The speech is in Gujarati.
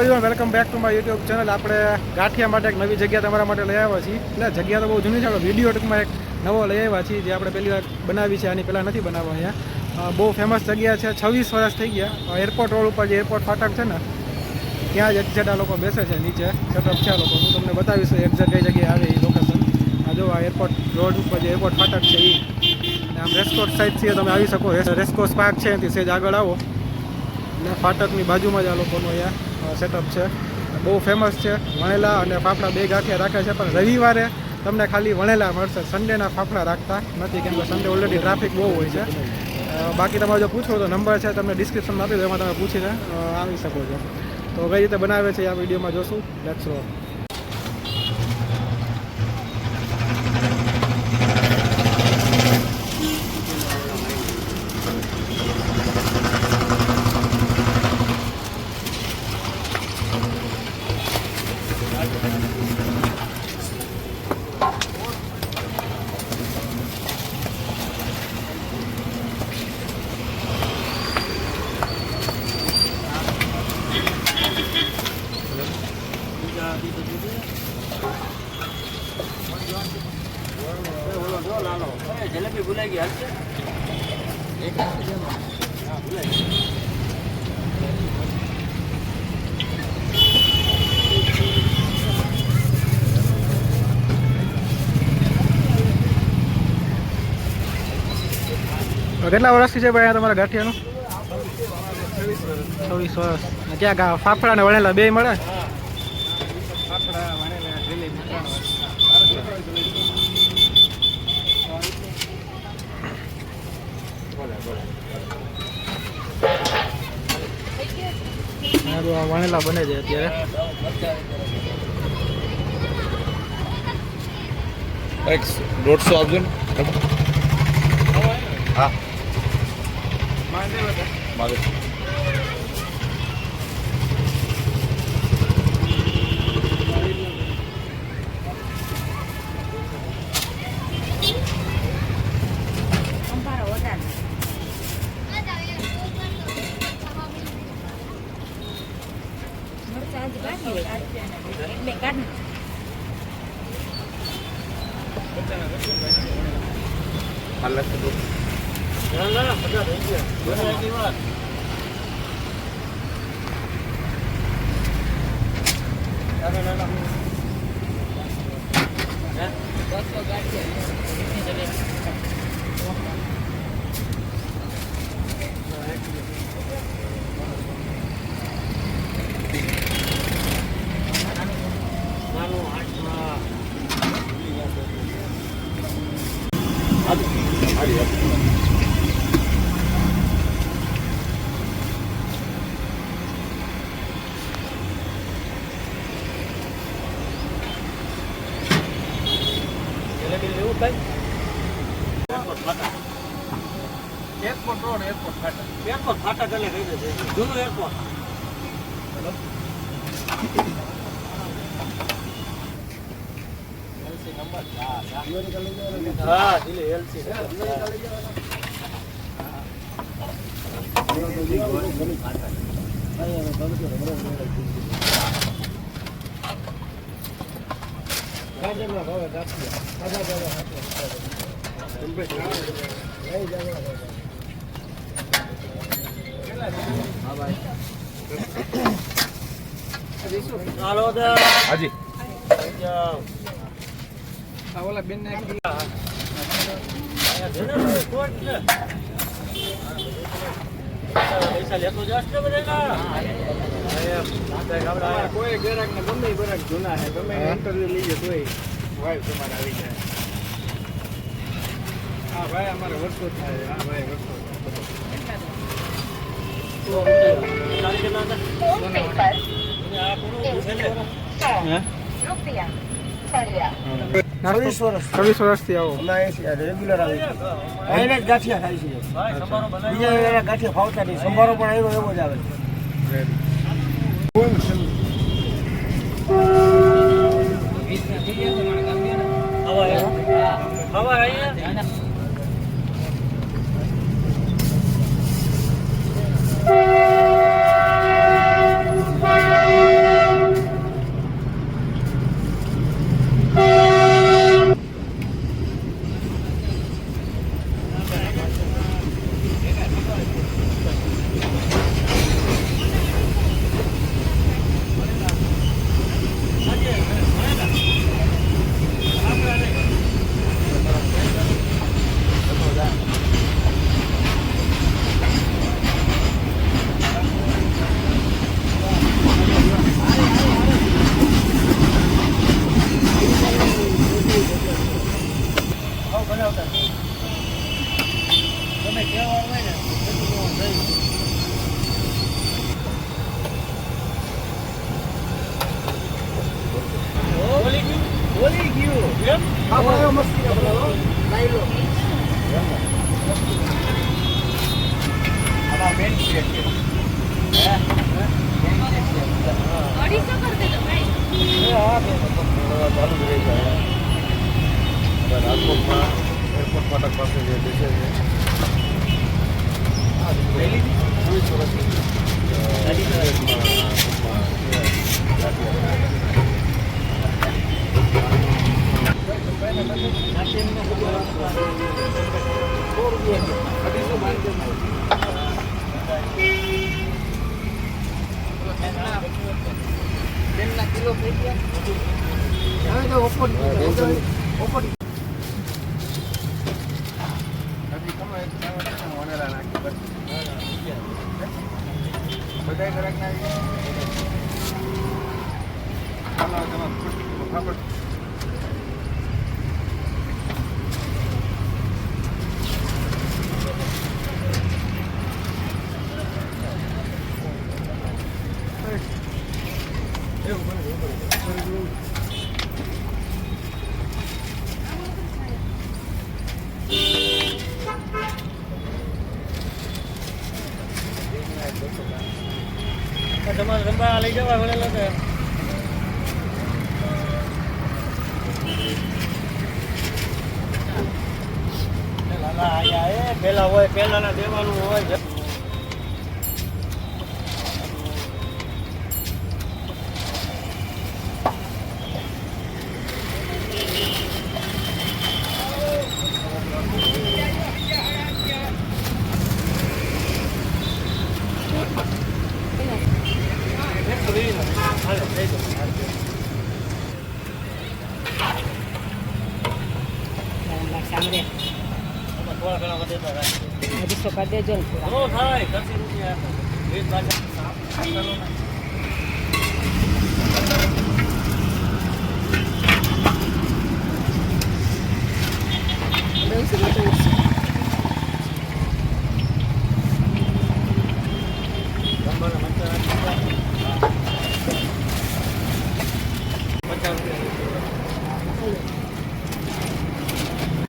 Everyone welcome back to my YouTube channel આપણે ગાંઠિયા માટે એક નવી જગ્યા તમારા માટે લઈ આવ્યા છીએ. એટલે જગ્યા તો બહુ જૂની છે આપણે વીડિયો ટૂંકમાં એક નવો લઈ આવ્યા છીએ, જે આપણે પહેલી વાર બનાવી છે, આની પહેલાં નથી બનાવવા અહીંયા. બહુ ફેમસ જગ્યા છે, છવ્વીસ વર્ષ થઈ ગયા. એરપોર્ટ રોડ ઉપર જે એરપોર્ટ ફાટક છે ને, ત્યાં જ એક્ઝેક્ટ આ લોકો બેસે છે, નીચે. સેટઅપ છે લોકો. હું તમને બતાવીશ એક્ઝેટ કઈ જગ્યાએ આવે એ લોકેશન આ જો આ એરપોર્ટ રોડ ઉપર જે એરપોર્ટ ફાટક છે એ આમ આમ રેસકોર્સ સાઈડથી તમે આવી શકો. રેસકોર્સ પાર્ક છે, એનાથી સેજ આગળ આવો. અને ફાટકની બાજુમાં જ આ લોકોનું અહીંયા સેટઅપ છે. બહુ ફેમસ છે. વણેલા અને ફાફડા બે ગાંઠિયા રાખે છે, પણ રવિવારે તમને ખાલી વણેલા મળશે. સન્ડેના ફાફડા રાખતા નથી, કેમ કે સન્ડે ઓલરેડી ટ્રાફિક બહુ હોય છે. બાકી તમારે જો પૂછો તો નંબર છે, તમને ડિસ્ક્રિપ્શનમાં આપી દો એમાં તમે પૂછીને આવી શકો છો. તો કઈ રીતે બનાવે છે, આ વિડીયોમાં જોશું. લેટ્સ રો જલેબી ભૂલાઈ ગઈ. હાલશે? કેટલા વર્ષથી છે ભાઈ આ તમારા ગાંઠિયાનું? છવ્વીસ વર્ષ. ગા ફાફડા ને વણેલા બે મળે હા, તો આ વણેલા બને છે અત્યારે. દોઢસો આપજો ને. હા. મારે સંભારો વધારે મરચાં હજી બાકી હોય એક બે કાઢ નાખ. હાલ તો દો ના ના બધા થઈ ગયા બને વાત ના ના ના નાનું આઠમાં જલેબી લેવું ભાઈ એરપોર્ટ રોડ એરપોર્ટ ફાટક એરપોર્ટ ફાટક એટલે કહી દે જૂનું એરપોર્ટ હા દિલ્હી એલસી હાલો દા હાજી ઓલા બેન ને બધાના કોઈ ગ્રાહક ને ગમે ગ્રાહક જૂના છે ગમે ઇન્ટરવ્યુ લઈએ તોય વાઈફ તમારે આવી જાય હા. ભાઈ અમારે વર્ષો થાય હા ભાઈ વર્ષો છવ્વીસ વર્ષ. છવ્વીસ વર્ષથી આવો. રેગ્યુલર આવી છે જ ગાંઠિયા બીજા એના ગાંઠિયા ફાવતા નહીં. સંભારો પણ આવ્યો એવો જ આવે. છે ચાલુ જ રાજકોટમાં એરપોર્ટ ફાટક પાસે જે બેસે છે આ પહેલી ચોવીસ વર્ષની હવે તો ઓપન ઓપન નથી ખબર એક ખાવા છે ને, વણેલા નાખી બસ. બધાય ઘરાક ના આવી ગયા? ચાલો, તમારે ફાફડ તમારે રંબા લઈ જવા વળેલા એ પેલા હોય પેલાના દેવાનું હોય આવડે અઢીસો કરી દેજો ને દોઢસો